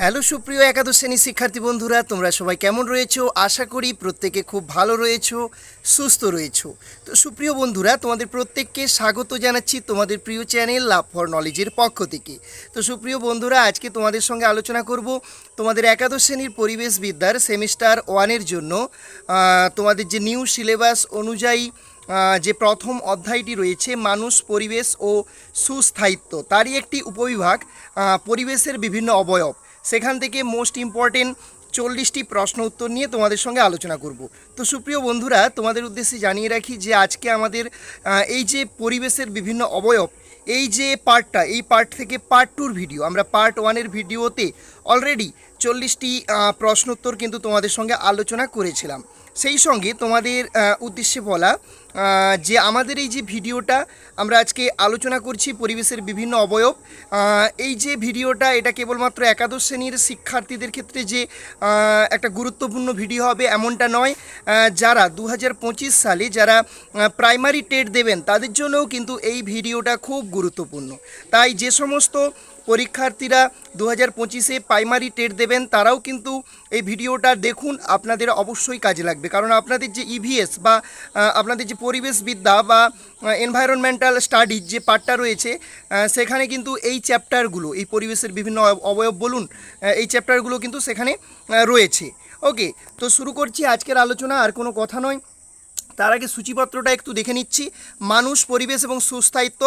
Hello সুপ্রিয় একাদশ শ্রেণির শিক্ষার্থী বন্ধুরা, তোমরা সবাই কেমন রয়েছো? আশা করি প্রত্যেকে খুব ভালো রয়েছো, সুস্থ রয়েছো। তো সুপ্রিয় বন্ধুরা, তোমাদের প্রত্যেককে স্বাগত জানাচ্ছি তোমাদের প্রিয় চ্যানেল লাভ ফর নলেজের পক্ষ থেকে। তো সুপ্রিয় বন্ধুরা, আজকে তোমাদের সঙ্গে আলোচনা করব তোমাদের একাদশ শ্রেণির পরিবেশ বিদ্যার সেমিস্টার ওয়ানের জন্য। তোমাদের যে নিউ সিলেবাস অনুযায়ী যে প্রথম অধ্যায়টি রয়েছে, মানুষ, পরিবেশ ও সুস্থায়িত্ব, তারই একটি উপবিভাগ পরিবেশের বিভিন্ন অবয়ব। সেখান থেকে মোস্ট ইম্পর্টেন্ট চল্লিশটি প্রশ্ন উত্তর নিয়ে তোমাদের সঙ্গে আলোচনা করব। তো সুপ্রিয় বন্ধুরা, তোমাদের উদ্দেশ্যে জানিয়ে রাখি যে আজকে আমাদের এই যে পরিবেশের বিভিন্ন অবয়ব, এই যে পার্টটা, এই পার্ট থেকে পার্ট টুর ভিডিও, আমরা পার্ট ওয়ানের ভিডিওতে অলরেডি চল্লিশটি প্রশ্ন উত্তর কিন্তু তোমাদের সঙ্গে আলোচনা করেছিলাম। সেই সঙ্গে তোমাদের উদ্দেশ্যে বলা যে আমাদের এই যে ভিডিওটা আমরা আজকে আলোচনা করছি পরিবেশের বিভিন্ন অবয়ব এই যে ভিডিওটা এটা কেবলমাত্র একাদশ শ্রেণির শিক্ষার্থীদের ক্ষেত্রে যে একটা গুরুত্বপূর্ণ ভিডিও হবে এমনটা নয় যারা দু হাজার পঁচিশ সালে যারা প্রাইমারি টেট দেবেন তাদের জন্যও কিন্তু এই ভিডিওটা খুব গুরুত্বপূর্ণ। তাই যে সমস্ত পরীক্ষার্থীরা দু হাজার পঁচিশে প্রাইমারি টেট দেবেন তারাও কিন্তু এই ভিডিওটা দেখুন, আপনাদের অবশ্যই কাজে লাগবে। কারণ আপনাদের যে ইভিএস বা আপনাদের যে পরিবেশবিদ্যা বা এনভায়রনমেন্টাল স্টাডিজ যে পার্টটা রয়েছে সেখানে কিন্তু এই চ্যাপ্টারগুলো এই পরিবেশের বিভিন্ন অবয়ব বলুন এই চ্যাপ্টারগুলো কিন্তু সেখানে রয়েছে। ওকে তো শুরু করছি আজকের আলোচনা, আর কোনো কথা নয়। তার আগে সূচিপত্রটা একটু দেখে নিচ্ছি। মানুষ, পরিবেশ এবং সুস্থায়িত্ব।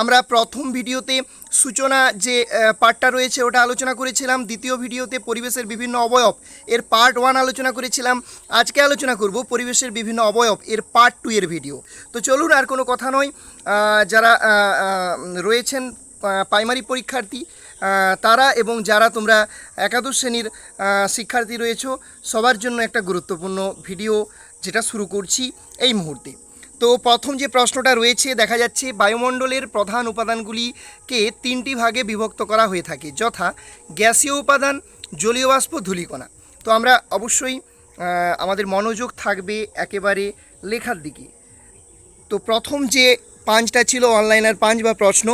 আমরা প্রথম ভিডিওতে সূচনা যে পার্টটা রয়েছে ওটা আলোচনা করেছিলাম। দ্বিতীয় ভিডিওতে পরিবেশের বিভিন্ন অবয়ব। এর পার্ট ওয়ান আলোচনা করেছিলাম। আজকে আলোচনা করব পরিবেশের বিভিন্ন অবয়ব। এর পার্ট টু এর ভিডিও তো চলুন, আর কোনো কথা নয়। যারা রয়েছেন প্রাইমারি পরীক্ষার্থী তারা এবং যারা তোমরা একাদশ শ্রেণির শিক্ষার্থী রয়েছো, সবার জন্য একটা গুরুত্বপূর্ণ ভিডিও যেটা শুরু করছি। এই মুহূর্তে। তো প্রথম যে প্রশ্নটা রয়েছে, দেখা যাচ্ছে বায়ুমণ্ডলের প্রধান উপাদানগুলিকে তিনটি ভাগে বিভক্ত করা হয়ে থাকে, যথা গ্যাসীয় উপাদান, জলীয় বাষ্প, ধূলিকণা। তো আমরা অবশ্যই আমাদের মনোযোগ থাকবে একেবারে লেখার দিকে। তো প্রথম যে পাঁচটা ছিল অনলাইনের পাঁচ বা প্রশ্ন,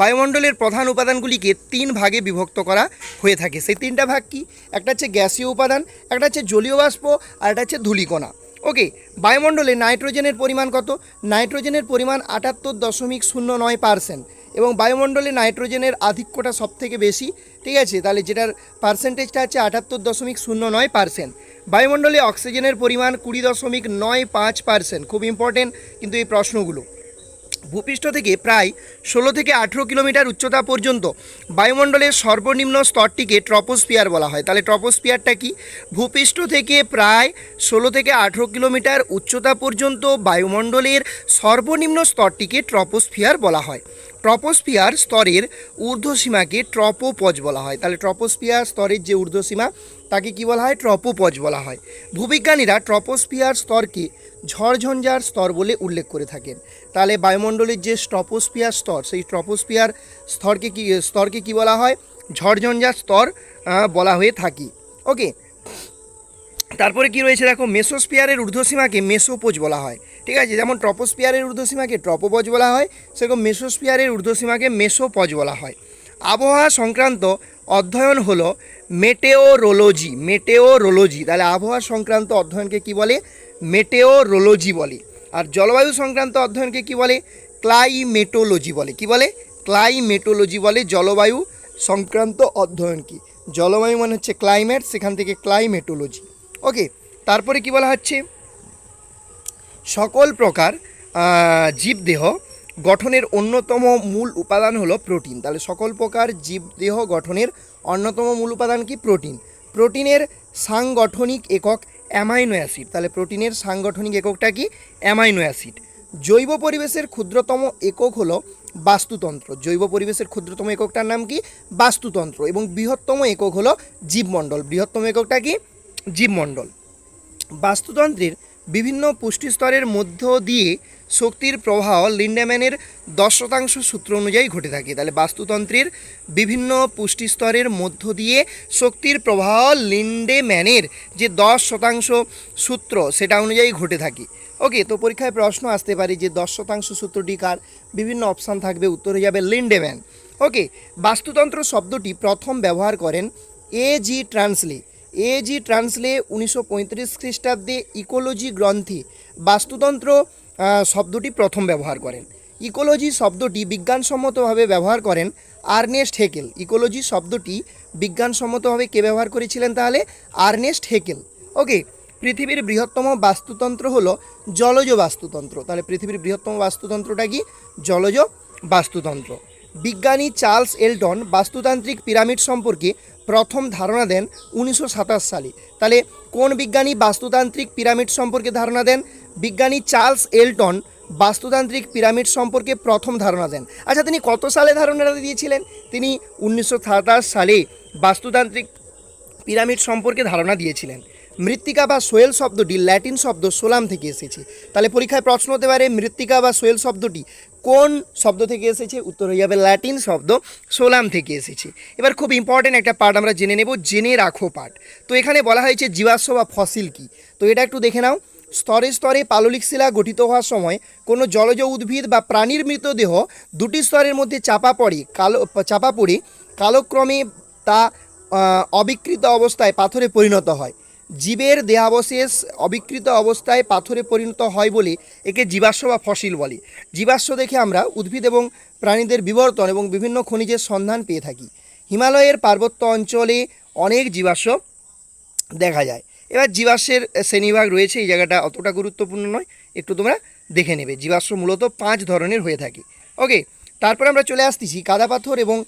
বায়ুমণ্ডলের প্রধান উপাদানগুলিকে তিন ভাগে বিভক্ত করা হয়ে থাকে। সেই তিনটা ভাগ কি? একটা হচ্ছে গ্যাসীয় উপাদান, একটা হচ্ছে জলীয় বাষ্প, আর একটা হচ্ছে ধূলিকণা। ওকে, বায়ুমণ্ডলে নাইট্রোজেনের পরিমাণ কত? নাইট্রোজেনের পরিমাণ আটাত্তর দশমিক শূন্য নয় পার্সেন্ট এবং বায়ুমণ্ডলে নাইট্রোজেনের আধিক্যটা সব থেকে বেশি, ঠিক আছে? তাহলে যেটার পার্সেন্টেজটা হচ্ছে আটাত্তর দশমিক শূন্য নয় পার্সেন্ট। বায়ুমণ্ডলে অক্সিজেনের পরিমাণ কুড়ি দশমিক নয় পাঁচ পার্সেন্ট, খুব ইম্পর্টেন্ট কিন্তু এই প্রশ্নগুলো। ভূপৃষ্ঠ থেকে প্রায় ষোলো থেকে আঠেরো কিলোমিটার উচ্চতা পর্যন্ত বায়ুমণ্ডলের সর্বনিম্ন স্তরটিকে ট্রপোস্পিয়ার বলা হয়। তাহলে ট্রপোস্পিয়ারটা কি? ভূপৃষ্ঠ থেকে প্রায় ষোলো থেকে আঠেরো কিলোমিটার উচ্চতা পর্যন্ত বায়ুমণ্ডলের সর্বনিম্ন স্তরটিকে ট্রপোস্ফিয়ার বলা হয়। ট্রপোস্ফিয়ার স্তরের ঊর্ধ্বসীমাকে ট্রপোপজ বলা হয়। তাহলে ট্রপোস্ফিয়ার স্তরের যে ঊর্ধ্বসীমা, তাকে কি বলা হয়? ট্রপোপজ বলা হয়। ভূবিজ্ঞানীরা ট্রপোস্ফিয়ার স্তরকে ঝড়ঝঞ্ঝার স্তর বলে উল্লেখ করে থাকেন। তাহলে বায়ুমণ্ডলের যে ট্রপোস্ফিয়ার স্তর, সেই ট্রপোস্ফিয়ার স্তরকে কি স্তরকে কি বলা হয়? ঝড়ঝঞ্ঝার স্তর বলা হয়ে থাকি। ওকে? তারপরে কি রয়েছে দেখো? মেসোস্পিয়ারের ঊর্ধ্বসীমাকে মেসোপোজ বলা হয়। ঠিক আছে? যেমন ট্রপোস্পিয়ারের ঊর্ধ্বসীমাকে ট্রপোপজ বলা হয়, সেরকম মেসোস্পিয়ারের ঊর্ধ্বসীমাকে মেসোপজ বলা হয়। আবহাওয়া সংক্রান্ত অধ্যয়ন হলো মেটেওরোলজি মেটেওরোলজি। তাহলে আবহাওয়া সংক্রান্ত অধ্যয়নকে কি বলে? মেটেওরোলজি বলে। আর জলবায়ু সংক্রান্ত অধ্যয়নকে কি বলে? ক্লাইমেটোলজি বলে। কি বলে? ক্লাইমেটোলজি বলে জলবায়ু সংক্রান্ত অধ্যয়ন কি? জলবায়ু মানে হচ্ছে ক্লাইমেট সেখান থেকে ক্লাইমেটোলজি ওকে তারপরে কি বলা হচ্ছে? সকল প্রকার জীবদেহ গঠনের অন্যতম মূল উপাদান হলো প্রোটিন তাহলে সকল প্রকার জীবদেহ গঠনের অন্যতম মূল উপাদান কি? প্রোটিন প্রোটিনের সাংগঠনিক একক অ্যামাইনো অ্যাসিড। তাহলে প্রোটিনের সাংগঠনিক এককটা কি? Amino acid. জৈব পরিবেশের ক্ষুদ্রতম একক হলো বাস্তুতন্ত্র। জৈব পরিবেশের ক্ষুদ্রতম এককটার নাম কি? বাস্তুতন্ত্র। এবং বৃহত্তম একক হলো জীবমণ্ডল। বৃহত্তম এককটা কি? জীবমণ্ডল। বাস্তুতন্ত্রের বিভিন্ন পুষ্টিস্তরের মধ্য দিয়ে শক্তির প্রবাহ লিন্ডেম্যানের দশ শতাংশ সূত্র অনুযায়ী ঘটে থাকে। তাহলে বাস্তুতন্ত্রের বিভিন্ন পুষ্টিস্তরের মধ্য দিয়ে শক্তির প্রবাহ লিন্ডেম্যানের যে দশ শতাংশ সূত্র, সেটা অনুযায়ী ঘটে থাকে। ওকে তো পরীক্ষায় প্রশ্ন আসতে পারে যে দশ শতাংশ সূত্রটি কার? বিভিন্ন অপশান থাকবে, উত্তর হয়ে যাবে লিন্ডেম্যান। ওকে বাস্তুতন্ত্র শব্দটি প্রথম ব্যবহার করেন এ জি ট্রান্সলে এ জি ট্রান্সলে উনিশশো পঁয়ত্রিশ খ্রিস্টাব্দে ইকোলজি গ্রন্থে বাস্তুতন্ত্র শব্দটি প্রথম ব্যবহার করেন। ইকোলজি শব্দটি বিজ্ঞানসম্মতভাবে ব্যবহার করেন আর্নেস্ট হেকেল। ইকোলজি শব্দটি বিজ্ঞানসম্মতভাবে কে ব্যবহার করেছিলেন তাহলে? Ernst Haeckel. ওকে, পৃথিবীর বৃহত্তম বাস্তুতন্ত্র হলো জলজ বাস্তুতন্ত্র। তাহলে পৃথিবীর বৃহত্তম বাস্তুতন্ত্রটা কি? জলজ বাস্তুতন্ত্র। বিজ্ঞানী চার্লস এলটন বাস্তুতান্ত্রিক পিরামিড সম্পর্কে প্রথম ধারণা দেন উনিশশো সাতাশ সালে। তাহলে কোন বিজ্ঞানী বাস্তুতান্ত্রিক পিরামিড সম্পর্কে ধারণা দেন? বিজ্ঞানী চার্লস এলটন বাস্তুতান্ত্রিক পিরামিড সম্পর্কে প্রথম ধারণা দেন। আচ্ছা তিনি কত সালে ধারণাটা দিয়েছিলেন? তিনি উনিশশো সাতাশ সালে বাস্তুতান্ত্রিক পিরামিড সম্পর্কে ধারণা দিয়েছিলেন। মৃত্তিকা বা সোয়েল শব্দটি ল্যাটিন শব্দ সোলাম থেকে এসেছে। তাহলে পরীক্ষায় প্রশ্ন হতে পারে, মৃত্তিকা বা সোয়েল শব্দটি কোন শব্দ থেকে এসেছে? উত্তর হয়ে যাবে ল্যাটিন শব্দ। সোলাম থেকে এসেছে। এবার খুব ইম্পর্টেন্ট একটা পার্ট আমরা জেনে নেব, জেনে রাখো পার্ট তো এখানে বলা হয়েছে জীবাশ্ম বা ফসিল কি? তো এটা একটু দেখে নাও। স্তরে স্তরে পাললিক শিলা গঠিত হওয়ার সময় কোনো জলজ উদ্ভিদ বা প্রাণীর মৃতদেহ দুটি স্তরের মধ্যে চাপা পড়ে, কালো, চাপা পড়ে, কালক্রমে তা অবিকৃত অবস্থায় পাথরে পরিণত হয়। জীবের দেহাবশেষ অবিকৃত অবস্থায় পাথরে পরিণত হয় বলে একে জীবাশ্ম বা ফসিল বলে। জীবাশ্ম দেখে আমরা উদ্ভিদ এবং প্রাণীদের বিবর্তন এবং বিভিন্ন খনিজের সন্ধান পেয়ে থাকি। হিমালয়ের পার্বত্য অঞ্চলে অনেক জীবাশ্ম দেখা যায়। এবার জীবাশ্মের শ্রেণীভাগ রয়েছে, এই জায়গাটা অতটা গুরুত্বপূর্ণ নয়, একটু তোমরা দেখে নেবে। জীবাশ্ম মূলত পাঁচ ধরনের হয়ে থাকে। ওকে তারপর আমরা চলে আসতেছি কাদা পাথর এবং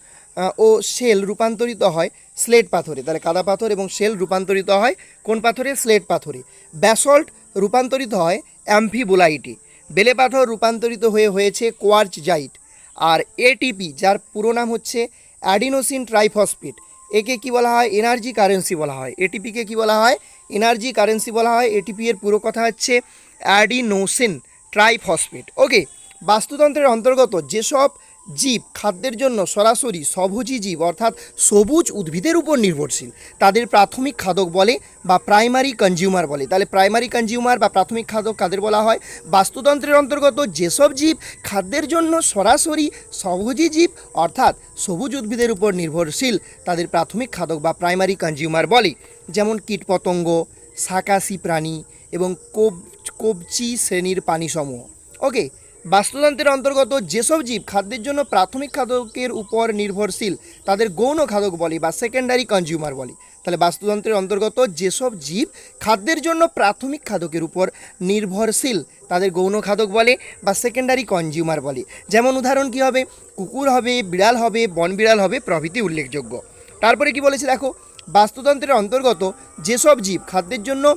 ও শেল রূপান্তরিত হয় স্লেট পাথরে। তাহলে কাদা পাথর এবং শেল রূপান্তরিত হয় কোন পাথরে? স্লেট পাথরে। ব্যাসল্ট রূপান্তরিত হয় অ্যাম্ফিবোলাইটে। বেলে পাথর রূপান্তরিত হয়ে হয়েছে কোয়ার্চ জাইট আর এটিপি যার পুরো নাম হচ্ছে অ্যাডিনোসিন ট্রাইফসফেট, একে কি বলা হয়? এনার্জি কারেন্সি বলা হয়। এটিপিকে কি বলা হয়? এনার্জি কারেন্সি বলা হয়। এটিপি এর পুরো কথা হচ্ছে অ্যাডিনোসিন ট্রাইফসফেট। ওকে, বাস্তুতন্ত্রের অন্তর্গত যেসব জীব খাদ্যের জন্য সরাসরি সভোজী জীব, অর্থাৎ সবুজ উদ্ভিদের উপর নির্ভরশীল। তাদের প্রাথমিক খাদক বলে বা প্রাইমারি কনজিউমার বলে। তাহলে প্রাইমারি কনজিউমার বা প্রাথমিক খাদক কাদের বলা হয়? বাস্তুতন্ত্রের অন্তর্গত যেসব জীব খাদ্যের জন্য সরাসরি সভোজী জীব, অর্থাৎ সবুজ উদ্ভিদের উপর নির্ভরশীল, তাদের প্রাথমিক খাদক বা প্রাইমারি কনজিউমার বলে। যেমন কীটপতঙ্গ, শাকাশি প্রাণী এবং কোব, কবচি শ্রেণির প্রাণীসমূহ। ওকে বাস্তুতন্ত্রের অন্তর্গত যেসব জীব খাদ্যের জন্য প্রাথমিক খাদকের উপর নির্ভরশীল, তাদের গৌণ খাদক বলে বা সেকেন্ডারি কনজিউমার বলে। তাহলে বাস্তুতন্ত্রের অন্তর্গত যেসব জীব খাদ্যের জন্য প্রাথমিক খাদকের উপর নির্ভরশীল, তাদের গৌণ খাদক বলে বা সেকেন্ডারি কনজিউমার বলে। যেমন উদাহরণ কী হবে? কুকুর হবে, বিড়াল হবে, বন বিড়াল হবে, প্রভৃতি উল্লেখযোগ্য। তারপরে কি বলেছে দেখো? বাস্তুতন্ত্রের অন্তর্গত যেসব জীব খাদ্যের জন্য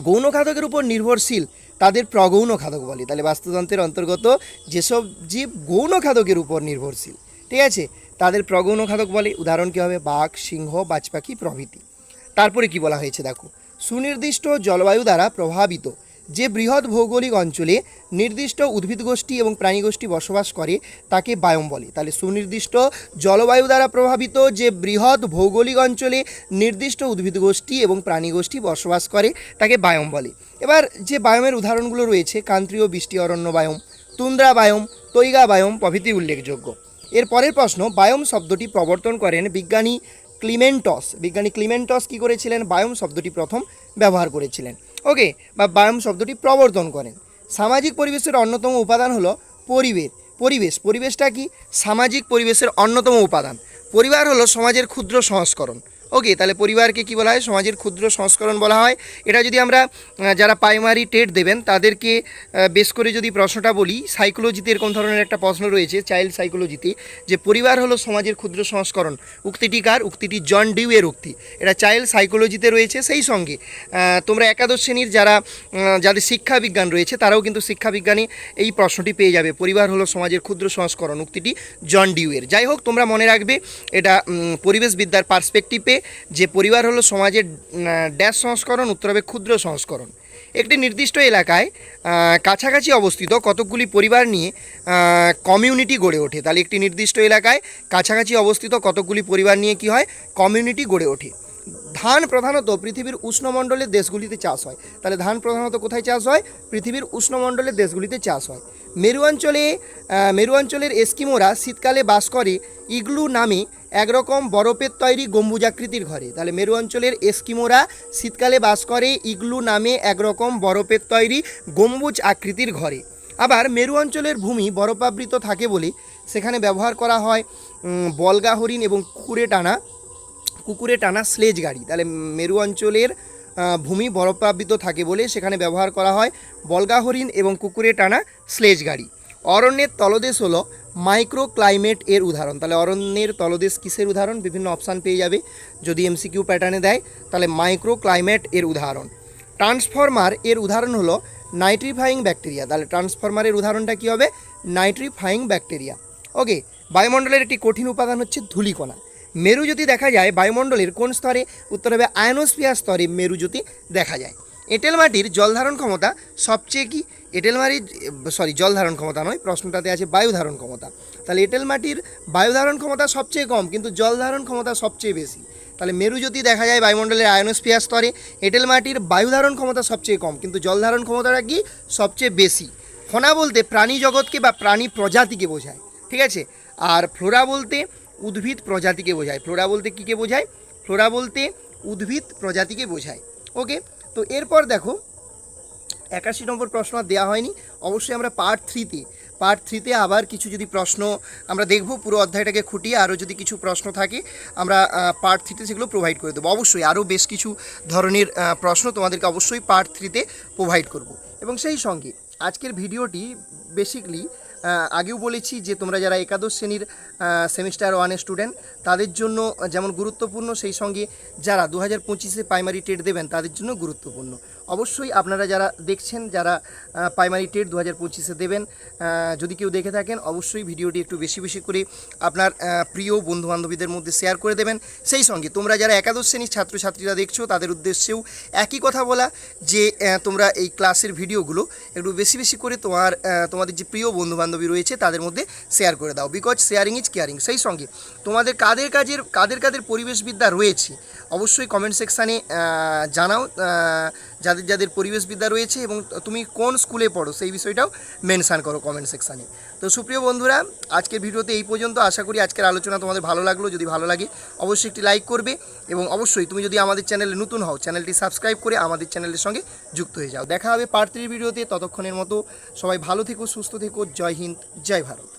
গৌণ খাদকের উপর নির্ভরশীল তাদের প্রগৌণ খাদক বলে। তাহলে বাস্তুতন্ত্রের অন্তর্গত যেসব জীব গৌণ খাদকের উপর নির্ভরশীল, ঠিক আছে? তাদের প্রগৌণ খাদক বলে, উদাহরণ কী হবে? বাঘ, সিংহ, বাজপাখি প্রভৃতি। তারপরে কি বলা হয়েছে? দেখো, সুনির্দিষ্ট জলবায়ু দ্বারা প্রভাবিত যে বৃহৎ ভৌগোলিক অঞ্চলে নির্দিষ্ট উদ্ভিদ গোষ্ঠী এবং প্রাণী গোষ্ঠী বসবাস করে, তাকে বায়ম বলে। তাহলে সুনির্দিষ্ট জলবায়ু দ্বারা প্রভাবিত যে বৃহৎ ভৌগোলিক অঞ্চলে নির্দিষ্ট উদ্ভিদ গোষ্ঠী এবং প্রাণী গোষ্ঠী বসবাস করে, তাকে বায়ম বলে। এবার যে বায়মের উদাহরণগুলো রয়েছে, কান্ত্রীয় বৃষ্টি অরণ্য বায়ম, তুন্দ্রা বায়ম, তৈগা বায়ম প্রভৃতি উল্লেখযোগ্য। এর পরের প্রশ্ন, বায়ম শব্দটি প্রবর্তন করেন বিজ্ঞানী ক্লিমেন্টস। বিজ্ঞানী ক্লিমেন্টস কি করেছিলেন? বায়ম শব্দটি প্রথম ব্যবহার করেছিলেন। ওকে, বা বায়ম শব্দটি প্রবর্তন করেন। সামাজিক পরিবেশের অন্যতম উপাদান হলো পরিবেশ। পরিবেশ, পরিবেশটা কি? সামাজিক পরিবেশের অন্যতম উপাদান। পরিবার হলো সমাজের ক্ষুদ্র সংস্করণ। ওকে, তাহলে পরিবারকে কি বলা হয়? সমাজের ক্ষুদ্র সংস্করণ বলা হয়। এটা যদি আমরা যারা প্রাইমারি টেট দেবেন, তাদেরকে বেশ করে যদি প্রশ্নটা বলি সাইকোলজিতে এরকম ধরনের একটা প্রশ্ন রয়েছে চাইল্ড সাইকোলজিতে যে পরিবার হলো সমাজের ক্ষুদ্র সংস্করণ। উক্তিটি কার? উক্তিটি জন ডিউয়ের উক্তি। এটা চাইল্ড সাইকোলজিতে রয়েছে সেই সঙ্গে। তোমরা একাদশ শ্রেণির যারা যাদের শিক্ষা বিজ্ঞান রয়েছে, তারাও কিন্তু শিক্ষা বিজ্ঞানে এই প্রশ্নটি পেয়ে যাবে। পরিবার হলো সমাজের ক্ষুদ্র সংস্করণ, উক্তিটি জন ডিউয়ের। যাই হোক, তোমরা মনে রাখবে, এটা পরিবেশবিদ্যার পার্সপেক্টিভে যে পরিবার হলো সমাজের ড্যাশ সংস্করণ, উত্তর হবে ক্ষুদ্র সংস্করণ। একটি নির্দিষ্ট এলাকায় কাছাকাছি অবস্থিত কতকগুলি পরিবার নিয়ে কমিউনিটি গড়ে ওঠে। তাহলে একটি নির্দিষ্ট এলাকায় কাছাকাছি অবস্থিত কতকগুলি পরিবার নিয়ে কি হয়? কমিউনিটি গড়ে ওঠে। ধান প্রধানত পৃথিবীর উষ্ণমণ্ডলের দেশগুলিতে চাষ হয়। তাহলে ধান প্রধানত কোথায় চাষ হয়? পৃথিবীর উষ্ণমণ্ডলের দেশগুলিতে চাষ হয়। মেরু অঞ্চলে মেরু অঞ্চলের এস্কিমোরা শীতকালে বাস করে ইগলু নামে একরকম বরফের তৈরি গম্বুজাকৃতির ঘরে। তাহলে মেরু অঞ্চলের এস্কিমোরা শীতকালে বাস করে, ইগলু নামে একরকম বরফের তৈরি গম্বুজ আকৃতির ঘরে। আবার মেরু অঞ্চলের ভূমি বরফাবৃত থাকে বলে সেখানে ব্যবহার করা হয় বলগা হরিণ এবং কুকুরে টানা কুকুরে টানা স্লেজ গাড়ি। তাহলে মেরু অঞ্চলের ভূমি বরফাবৃত থাকে বলে সেখানে ব্যবহার করা হয় বলগা হরিণ এবং কুকুরে টানা স্লেজ গাড়ি। অরণ্যের তলদেশ হলো মাইক্রো ক্লাইমেট এর উদাহরণ। তাহলে অরণ্যের তলদেশ কিসের উদাহরণ? বিভিন্ন অপশান পেয়ে যাবে। যদি এমসিকিউ প্যাটার্নে দেয়, তাহলে মাইক্রো ক্লাইমেট এর উদাহরণ। ট্রান্সফরমার এর উদাহরণ হলো নাইট্রিফাইং ব্যাকটেরিয়া। তাহলে ট্রান্সফরমারের উদাহরণটা কী হবে? Nitrifying bacteria. ওকে, বায়ুমণ্ডলের একটি কঠিন উপাদান হচ্ছে ধূলিকণা। মেরু যদি দেখা যায়, বায়ুমণ্ডলের কোন স্তরে? উত্তর হবে আয়নোস্ফিয়ার স্তরে মেরু যদি দেখা যায়। এঁটেল মাটির জল ধারণ ক্ষমতা সবচেয়ে কি? এঁটেল মাটির সরি জল ধারণ ক্ষমতা নয়, প্রশ্নটাতে আছে বায়ু ধারণ ক্ষমতা। তাহলে এঁটেল মাটির বায়ু ধারণ ক্ষমতা সবচেয়ে কম, কিন্তু জল ধারণ ক্ষমতা সবচেয়ে বেশি। তাহলে মেরু যদি দেখা যায় বায়ুমণ্ডলের আয়নোস্ফিয়ার স্তরে, এঁটেল মাটির বায়ু ধারণ ক্ষমতা সবচেয়ে কম, কিন্তু জল ধারণ ক্ষমতাটা কি? সবচেয়ে বেশি। ফনা বলতে প্রাণী জগৎকে বা প্রাণী প্রজাতিকে বোঝায়, ঠিক আছে? আর ফ্লোরা বলতে উদ্ভিদ প্রজাতিকে বোঝায়। ফ্লোরা বলতে কীকে বোঝায়? ফ্লোরা বলতে উদ্ভিদ প্রজাতিকে বোঝায় ওকে তো এরপর দেখো, একাশি নম্বর প্রশ্ন আর দেওয়া হয়নি। অবশ্যই আমরা পার্ট থ্রিতে পার্ট থ্রিতে আবার কিছু যদি প্রশ্ন আমরা দেখব, পুরো অধ্যায়টাকে খুঁটিয়ে আরও যদি কিছু প্রশ্ন থাকে, আমরা পার্ট থ্রিতে সেগুলো প্রোভাইড করে দেবো। অবশ্যই আরও বেশ কিছু ধরনের প্রশ্ন তোমাদেরকে অবশ্যই পার্ট থ্রিতে প্রোভাইড করব। এবং সেই সঙ্গে আজকের ভিডিওটি বেসিকলি আগেও বলেছি যে তোমরা যারা একাদশ শ্রেণির সেমিস্টার ওয়ানের স্টুডেন্ট তাদের জন্য যেমন গুরুত্বপূর্ণ, সেই সঙ্গে যারা দু হাজার পঁচিশে প্রাইমারি টেট দেবেন, তাদের জন্য গুরুত্বপূর্ণ। অবশ্যই আপনারা যারা দেখছেন, যারা প্রাইমারি টেট দু হাজার পঁচিশে দেবেন যদি কেউ দেখে থাকেন, অবশ্যই ভিডিওটি একটু বেশি বেশি করে আপনার প্রিয় বন্ধুবান্ধবীদের মধ্যে শেয়ার করে দেবেন। সেই সঙ্গে তোমরা যারা একাদশ শ্রেণির ছাত্রছাত্রীরা দেখছ, তাদের উদ্দেশ্যেও একই কথা বলা যে তোমরা এই ক্লাসের ভিডিওগুলো একটু বেশি বেশি করে তোমার তোমাদের যে প্রিয় বন্ধুবান্ধবী রয়েছে, তাদের মধ্যে শেয়ার করে দাও। বিকজ শেয়ারিং ইজ কেয়ারিং সেই সঙ্গে তোমাদের কাদের কাজের, কাদের কাদের পরিবেশবিদ্যা রয়েছে অবশ্যই কমেন্ট সেকশানে জানাও যাদের যাদের পরিবেশবিদ্যা রয়েছে এবং তুমি কোন স্কুলে পড়ো, সেই বিষয়টাও মেনশান করো কমেন্ট সেকশানে তো সুপ্রিয় বন্ধুরা, আজকের ভিডিওতে এই পর্যন্ত। আশা করি আজকের আলোচনা তোমাদের ভালো লাগল। যদি ভালো লাগে, অবশ্যই একটি লাইক করবে এবং অবশ্যই তুমি যদি আমাদের চ্যানেলে নতুন হও চ্যানেলটি সাবস্ক্রাইব করে আমাদের চ্যানেলের সঙ্গে যুক্ত হয়ে যাও। দেখা হবে পার্ট থ্রির ভিডিওতে। ততক্ষণের মতো সবাই ভালো থেকো, সুস্থ থেকো। জয় হিন্দ, জয় ভারত।